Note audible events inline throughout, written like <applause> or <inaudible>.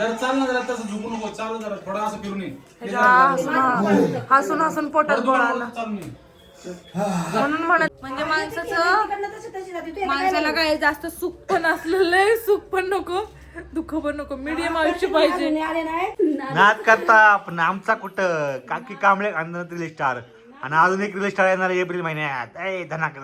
जरा चाल ना जरा तसं झुकू नको चालू जरा थोडा असं फिरून ये. हे जरा हा, हसून हसून पोटात थोडं गोळा दूर आला. चालून ये. म्हणून म्हणत म्हणजे माणसाचं माणसाला काय जास्त सुख पण असलेलं आहे सुख पण नको दुःख पण नको. मीडियम आयुष्य पाहिजे. नाद करता पण आमचा कुठं? काकी कांबळे अंधन स्टार आणि अजून एक रिल स्टार येणार आहे एप्रिल महिन्यात. ए धनाक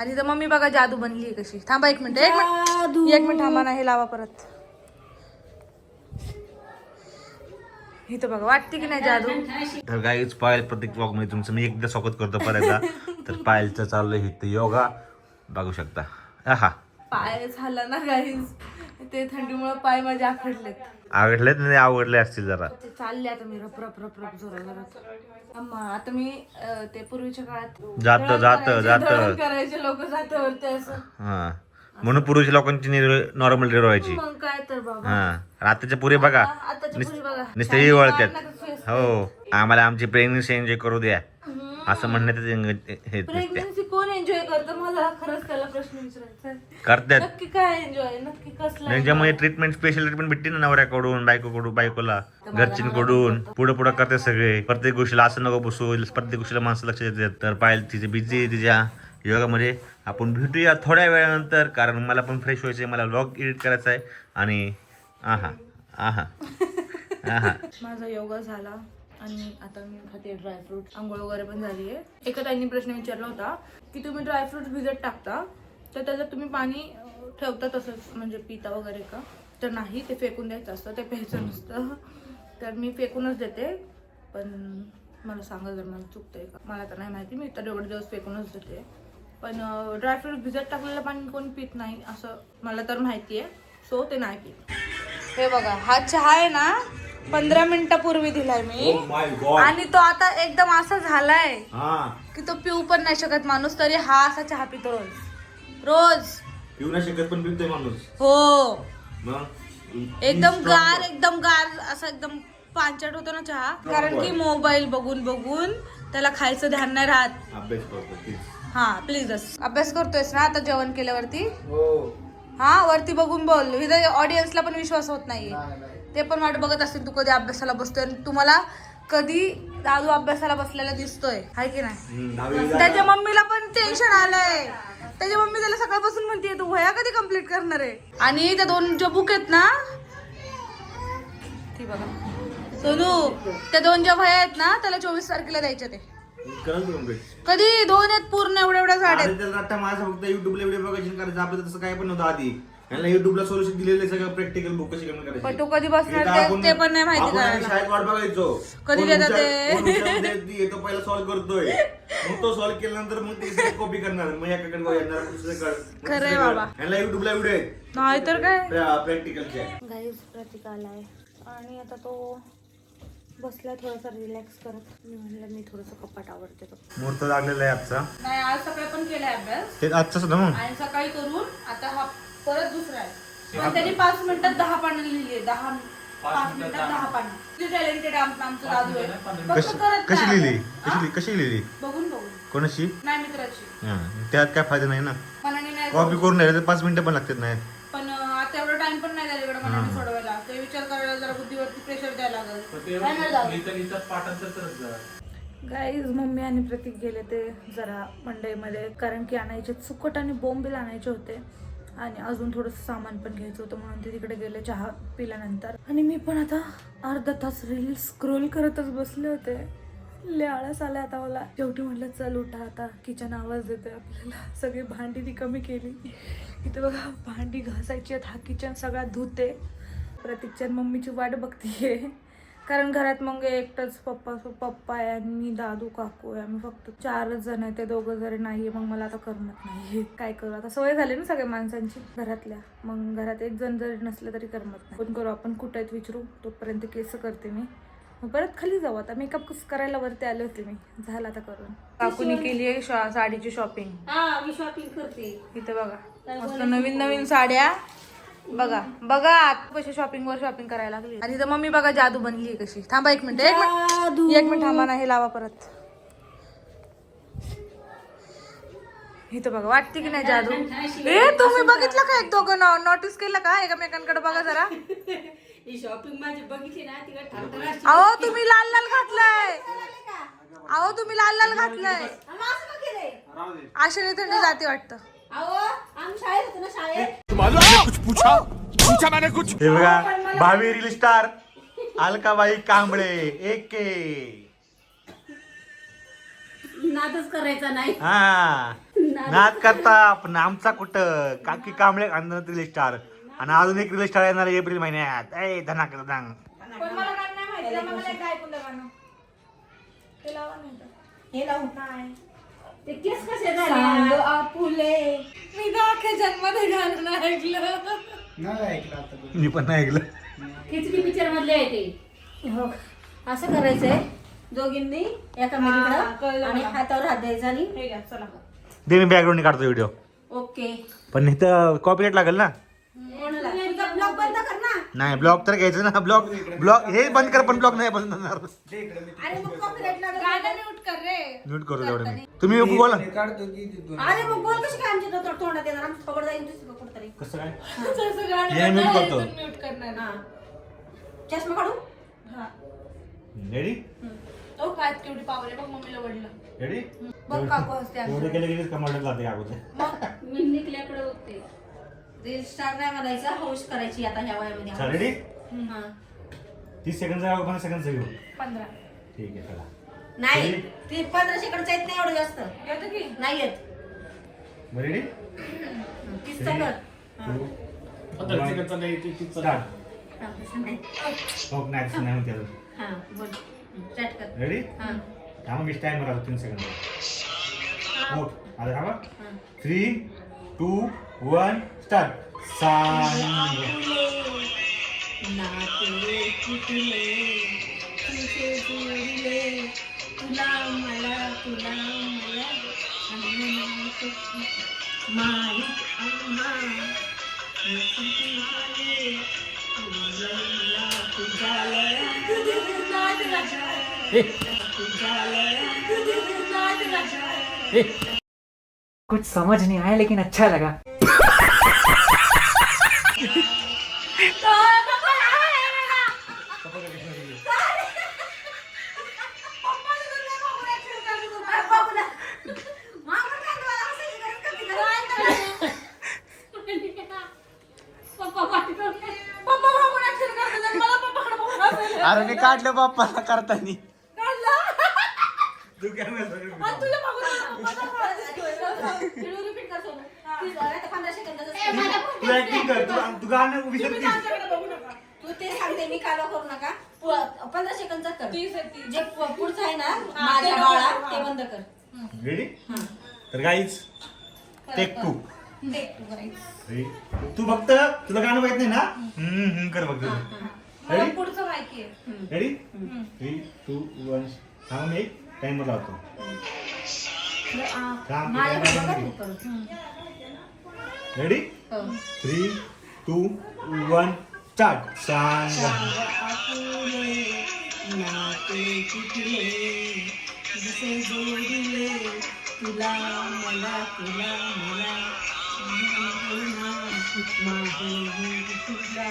आणि तर मम्मी बघा जादू बनली आहे कशी. थांबा एक मिनिट एक मिनिट. एक मिनिट थांबा ना हे लावा परत. इथं बघा वाटते की नाही जादू? तर गाईच पायल प्रत्येक ब्लॉगमध्ये तुमचं मी एकदा स्वागत करतो परत तर पायलचं चाललंय इथं योगा. बघू शकता. हा पाय झाला ना काहीच ते थंडीमुळे पाय माझे आखडलेत. आवडलेत नाही आवडले असतील जरा. ते चालले आता मी रप रप रप रप जोरा जोरात. अम्मा आता मी अं, ते पूर्वीच्या काळात जात दळण जात करायचे, जात. दळण करायचे लोक जात्यावरती असं. हा. म्हणून पुरुष लोकांची नॉर्मल डिलिव्हरी व्हायची. मग काय तर बाबा. हा रात्रीच्या पुरे बघा. आताच्या पुरी बघा. नुसते वळतात नका face हो आम्हाला आमची प्रेग्नन्सी एन्जॉय करू द्या. असं म्हणण्यात हे प्रेग्नन्सी कोण एन्जॉय करतं? मला खरंच त्याला प्रश्न विचारायचा आहे. करतात. नक्की काय एन्जॉय नक्की कसला त्यांच्यामुळे ट्रीटमेंट स्पेशल ट्रीटमेंट भेटते ना नवऱ्याकडून बायकोकडून बायकोला घरच्यांकडून. पुढे पुढे करते सगळे. प्रत्येक गोष्टीला असं नको बसू. प्रत्येक गोष्टीला माणसं लक्ष देतात. तर पाहिजे तिचे बिझी तिच्या. योगामध्ये आपण भेटूया थोड्या वेळानंतर कारण मला पण फ्रेश व्हायचं आहे मला व्लॉग एडिट करायचा आहे आणि आहा आहा आहा. माझा योगा झाला आणि आता मी खाते ड्रायफ्रूट आंघोळ वगैरे पण झाली आहे. एका ताईंनी प्रश्न विचारला होता की तुम्ही ड्रायफ्रूट भिजत टाकता? तर त्याच्यात तुम्ही पाणी ठेवता तसंच म्हणजे पिता वगैरे का? तर नाही ते फेकून द्यायचं असतं ते प्यायचं नसतं. तर मी फेकूनच देते पण मला सांगा जर मला चुकतंय का? मला तर नाही माहिती मी तर एवढे दिवस फेकूनच देते. पण ड्रायफ्रूट भिजत टाकलेलं पाणी कोणी पित नाही असं मला तर माहिती आहे. सो ते नाही पित. हे बघा हा चहा आहे ना पंधरा मिनिटापूर्वी दिलाय मी. आणि तो आता एकदम असा झालाय हा. की तो पिऊ पण नाही शकत माणूस तरी हा असा चहा पितो रोज. रोज. पिऊ नाही शकत पण पितोय माणूस. हो. मग? एकदम गार एकदम गार असा एकदम पांचट होतो ना चहा. कारण की मोबाईल बघून बघून त्याला खायचं ध्यान नाही राहत. अभ्यास करतो तीच. हा प्लीजच अभ्यास करतोयस ना आता जेवण केल्यावरती? हा. वरती बघून बोल. इथं ऑडियन्सला पण विश्वास होत नाहीये. ते पण वाट बघत असतील तू कधी अभ्यासाला बसतोय आणि तुम्हाला कधी दादू अभ्यासाला बसलेला दिसतोय. हाय की नाही? त्याच्या मम्मीला पण टेन्शन आलंय. त्याच्या मम्मी त्याला सकाळपासून म्हणते तू वया कधी कंप्लीट करणार आहे? आणि त्या दोन ज्या बुक आहेत ना ती बघा. सोनू त्या दोन ज्या वह्या आहेत ना त्याला चोवीस तारखेला द्यायच्या ते. कधी दोन आहेत पूर्ण एवढ्या एवढ्या साड्या त्याला रट्टा माझा फक्त युट्यूबला व्हिडिओ बघायची करायचं. आपलं तसं काय पण नव्हतं आधी. यांना युट्यूबला सोल्युशन दिलेलं आहे सगळं प्रॅक्टिकल बुक कशी कमी करायची. पण तू कधी बसणार ते- ते पण नाही माहिती करायला. शाळेत वाट बघायचो. कधी कोण देतात हुशार- ते? कोण हुशार देत येतो पहिला सॉल्व्ह करतोय. मग तो सॉल्व्ह केल्यानंतर मग ते कॉपी करणार. मग एकाकडे येणार मग दुसरीकडे, मग खरंय. बाबा. यांना युट्यूबला व्हिडिओ आहेत. नाही तर काय प्रॅक्टिकलचे गाईज आलाय आणि आता तो बसलाय थोडासा रिलॅक्स करत. मी म्हणलं मी थोडस कपाट आवडते तो. मुहूर्त लागलेला आहे आजचा. नाही आज सकाळी पण केलाय अभ्यास. ते आजचा सुद्धा मग आणि सकाळी करून आता हा परत दुसरा आहे. पण त्यांनी पाच मिनिटात दहा पानं लिहिली दहा पाच मिनिटात दहा पानं. किती टॅलेंटेड आमचं आमचं दादू आहे. फक्त कशी करत कशी नाही. लिहिली? कशी कशी लिहिली? बघून बघून. कोणाशी? नाही मित्राची. हा, त्यात काय फायदा नाही ना. मनाने नाही कॉपी करून राहिले तर पाच मिनिटं पण लागतात नाही. पण अं, आता एवढा टाइम पण नाही त्याच्याकडे मनाने सोडवायला ते विचार करायला जरा बुद्धीवरती प्रेशर इथं पाठांतर करत जा गाईज मम्मी आणि प्रतीक गेले ते जरा मंडईमध्ये कारण की आणायचे सुकट आणि बोंबील आणायचे होते. आणि अजून थोडंसं सामान पण घ्यायचं होतं म्हणून ते तिकडे गेले चहा पिल्यानंतर. आणि मी पण आता अर्धा तास रील स्क्रोल करतच बसले होते. लय आळस आला आता मला. शेवटी म्हटलं चल उठा आता. किचन आवाज देतोय आपल्याला. सगळी भांडी ती कमी केली. इथे बघा भांडी घासायची आहेत. हा किचन सगळा धुते. प्रतीकच्या मम्मीची वाट बघतीये. कारण घरात मग एकटाच पप्पा पप्पा आहे आणि मी दादू काकू आहे. आम्ही फक्त चारच जण आहे. ते दोघं जरी नाही मग मला आता करमत नाही. <laughs> काय करू? आता सवय झाली ना सगळ्या माणसांची. घरातल्या. मग घरात एक जण जरी नसलं तरी करमत नाही. पण करू आपण कुठं आहेत विचारू? तोपर्यंत केस करते मी. मग परत खाली जाऊ आता. मेकअप करायला वरती आले होते मी. झालं आता करून. काकूनी केली आहे शॉ- साडीची शॉपिंग हा मी शॉपिंग करते. इथे बघा. मस्त नवीन नवीन साड्या. बघा बघा कशी शॉपिंग वर शॉपिंग करायला लागली. आणि इथं मम्मी बघा जादू बनली आहे कशी. थांबा एक मिनिट एक मिनिट. एक मिनिट थांबा ना हे लावा परत. इथं बघा वाटते की नाही जादू? ए तुम्ही बघितलं का एक दोघं? नोटीस केलं का? एकमेकांकडे बघा जरा. ही शॉपिंग माझी बघितली ना तिला ठरठर अहो तुम्ही लाल लाल घातलाय. अहो तुम्ही लाल लाल घातलाय. आशेने थंडी जाते वाटतं. अहो आम्ही शाळेत होतो ना शाळेत. हे बघा भावी रील स्टार अलकाबाई कांबळे एक के नादच करायचा नाही. हा. नाद करता पण आमचा कुठं? काकी कांबळे अंधनाथ रील स्टार. आणि अजून एक रील स्टार येणार आहे एप्रिल महिन्यात. ए धनाक धनाक. पण मला गाणं नाही माहिती. त्यामुळे मला एकदा ऐकून द्या गाणं. ते लावा नाही तर. हे लावून नाही. ते केस कसे सांग झाले आपुले. मी तर अख्ख्या जन्मात हे गाणं नाही ऐकलं. नाही ऐकलं आता मी पण नाही ऐकलं. खिचडी पिक्चर मधले आहे ते. हो. असं करायचंय दोघींनी एका हा, कळलं आणि मला. हातावर हात द्यायचा आणि हे घ्या चला. दे मी बॅकग्राऊंड काढतो व्हिडिओ ओके. पण इथं कॉपीराईट लागेल ना? कोणाला? तुझा ब्लॉग बंद कर ना. नाही ब्लॉग तर घ्यायचं ना. ब्लॉग ब्लॉग हे बंद कर पण ब्लॉग नाही बंद होणार. अरे मग कॉपीराईट लागत गाणं म्यूट कर रे? म्यूट करू तेवढं मी. तुम्ही बोला. काढतो की तिथून अरे मग बोल कशी काय आमच्या तोंड- तोंडात येणार? आमचं खबर जाईल दुसरीकडे कुठतरी. कसं काय? हे. <laughs> mute करतो. करणार. हा. चष्मा काढू? हा. रेडी तो काय केवढी पावर आहे बघ मम्मीला वडलं रेडी बघ काकू हसते एवढे केले गेले कमांडर जाते अगोदर? मग? मी निकल्याकडे बघते. रील स्टार नाही म्हणायचं हौस करायची आता ह्या वयामध्ये. रेडी हा. तीस सेकंड पंधरा सेकंडचं घेऊ. पंधरा. ठीक आहे चला. नाही? ती पंधरा सेकंडचा येत नाही एवढं जास्त. येतं की? नाही येत. रेडी तीसचा कर. स्टार्ट हा, तसं नाही. हो नाही तसं नाही होते हा बोल. स्टार्ट कर. रेडी हा. थांबा मी टाइम राहतो तीन सेकंड हो. आता थांबा. हा. थ्री टू वन स्टार्ट सांग नाते तुटले तुझे जोडले. तुला मला तुला मला अंगणात माहीत आम्हा नसती झाले तुला मला तुझ्या कुछ समझ नहीं आया लेकिन अच्छा लगा <laughs> पप्पा पाठवलं पप्पा बघून ऍक्शन करतात आणि मला पप्पाकडे बघून हसायला अरे मी काढलं बाप्पाला करतानी. काढलं. <laughs> तू तू ऍक्टिंग कर तू तू गाणं तुम्ही विसरतीस त्यांच्याकडे बघू नका. तू ते सांगते मी कालवा करू नका. पु- पंधरा सेकंदचा कर. जे प- पुढचं आहे ना माझ्या ते बाळा. ते बंद कर. रेडी हा. तर गाईज टेक टू दे तू करायचं. तू फक्त तुला गाणं माहीत नाही ना? हम्म, हम्म कर फक्त. मला रेडी पुढचं माहिती आहे रेडी थ्री टू वन थांब मी टाइमर लावतो. आ. तू करून. रेडी हो. थ्री टू वन स्टार्ट सांग आपुले, नाते तुटले, जसे जोडले, तुला मला तुला मला. तुला.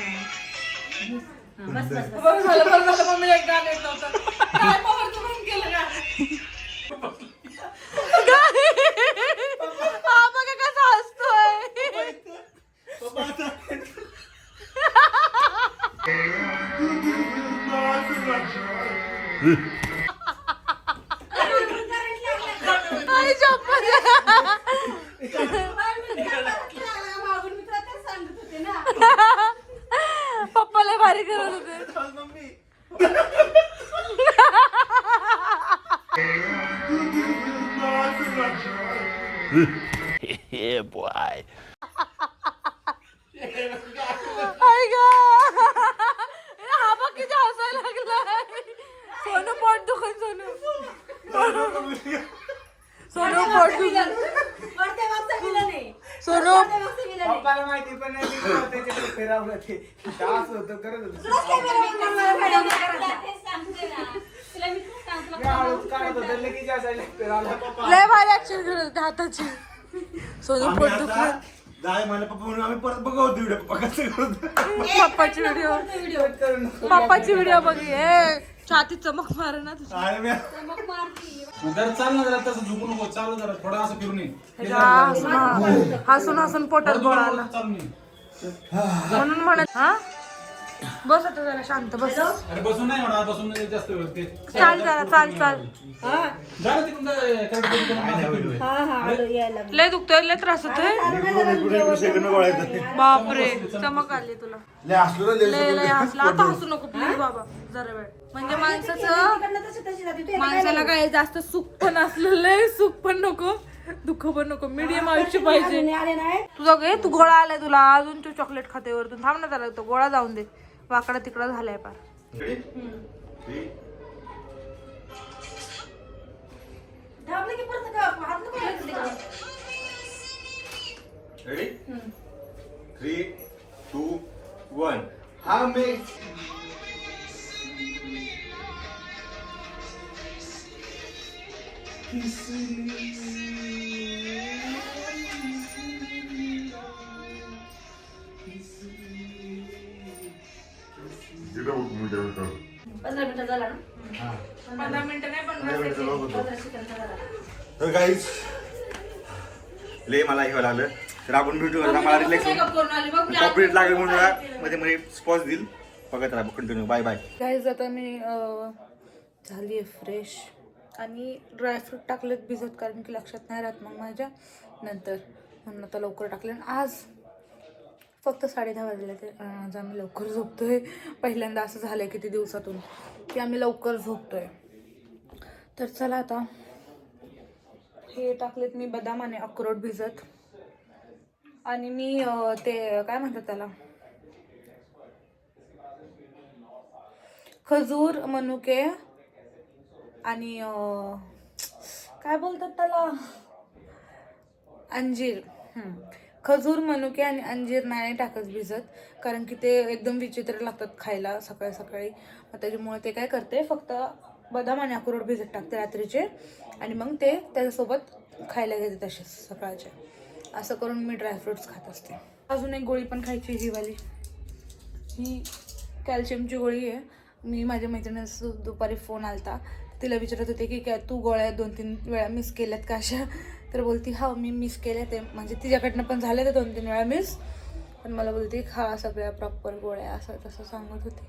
बस बस बस. बरं झालं बरं झालं. मम्मीला एक गाणं येत नव्हतं. काय पवारचं म्हणून केलं का हा बघा कसा हसतोय. आई गं. हा बघ किती हसायला लागलाय सोनू पोट दुखन सोनू. सोनू पोट दुखन. सोनू. पप्पाला माहिती पण नाही मी केव्हा त्याच्याकडे फिरावलं ते असं होतं. करत होतं. मी हळूच काढत होतं. लगेच असायला फिरावला पप्पा. लय भारी ऍक्शन करत होते हाताची. सोनू आम्ही पोट आता जाय मला पप्पा म्हणून आम्ही परत बघवतो व्हिडिओ पप्पा कसं करतो पप्पाची व्हिडिओ पप्पाची व्हिडिओ बघ. ए छाती चमक मार ना तुझी. आणि मी मग जरा चाल ना जरा तसं झुकू नको चालू जरा थोडा असं फिरून ये. हे ह्याच्या जरा- हसून हसून हसून पोटात गोळा दोन आला. वर चालून ये. म्हणून म्हणत हा? बस आता जरा शांत बस. अरे बसून नाही म्हणा बसून जास्त वेळ ते. चाल जरा चाल चाल. हा? हा लय दुखतोय लय त्रास होतोय. बापरे चमक आली तुला. लय हसलो लय लय लय हसला. आता हसू नको प्लीज बाबा. जरा वेळ. म्हणजे माणसाचं तिकडनं तशी तशी जाते. तू माणसाला काय जास्त सुख पण असलं लय सुख पण नको. दुःख पण नको. मीडियम आयुष्य पाहिजे. आले नाही. तुझा गे तू गोळा आलाय तुला. अजून तू चॉकलेट खाते वरतून थांब ना त्याला तो गोळा जाऊन दे. वाकडा तिकडा झालाय पार. थ्री टू वन हा मी पंधरा मिनिटं झाला ना? पंधरा मिनिटं नाही पंधरा तर गाईज लय मला हे लागलं तर आपण भेटू मला रिलॅक्स कॉपरेट लागेल म्हणून मध्ये मध्ये स्पॉज देईल. बघत राहा कंटिन्यू बाय बाय गाईज आता मी झाली आहे फ्रेश आणि ड्रायफ्रूट टाकलेत भिजत कारण की लक्षात नाही राहत मग माझ्या. नंतर म्हणून आता लवकर टाकले. आणि आज फक्त साडे दहा वाजले ते आज आम्ही लवकर झोपतोय. पहिल्यांदा असं झालं आहे किती दिवसातून की आम्ही लवकर झोपतोय. तर चला आता. हे टाकलेत मी बदाम आणि अक्रोड भिजत. आणि मी ते काय म्हणतात त्याला? खजूर मनुके आणि काय बोलतात त्याला? अंजीर. खजूर मनुके आणि अंजीर नाही टाकत भिजत कारण की ते एकदम विचित्र लागतात खायला सकाळी सकाळी. मग त्याच्यामुळे ते काय करते फक्त बदाम आणि अक्रोड भिजत टाकते रात्रीचे. आणि मग ते त्याच्यासोबत खायला घेते तसेच सकाळचे. असं करून मी ड्रायफ्रुट्स खात असते. अजून एक गोळी पण खायची ही वाली ही कॅल्शियमची गोळी आहे. मी माझ्या मैत्रिणीस दुपारी फोन आलता. तिला विचारत होते की काय तू गोळ्या दोन तीन वेळा मिस केल्यात का अशा? तर बोलती हा मी मिस केले ते. म्हणजे तिच्याकडनं पण झाले ते दोन तीन वेळा मिस पण मला बोलते खा सगळ्या प्रॉपर गोळ्या असं तसं सांगत होते.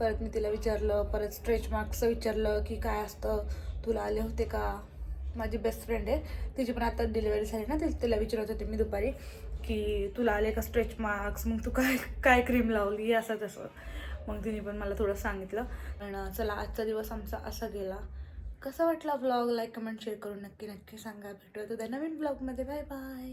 परत मी तिला विचारलं परत स्ट्रेच मार्क्सचं विचारलं की काय असतं तुला आले होते का? माझी बेस्ट फ्रेंड आहे. तिची पण आता डिलिव्हरी झाली ना तिला विचारत होते मी दुपारी की तुला आले का स्ट्रेच मार्क्स मग तू काय काय क्रीम लावली? असं तसं. मग तिने पण मला थोडं सांगितलं. आणि चला आजचा दिवस आमचा असा गेला. कसा वाटला ब्लॉग लाईक कमेंट शेअर करून नक्की नक्की सांगा. भेटूया तुझ्या नवीन ब्लॉगमध्ये बाय बाय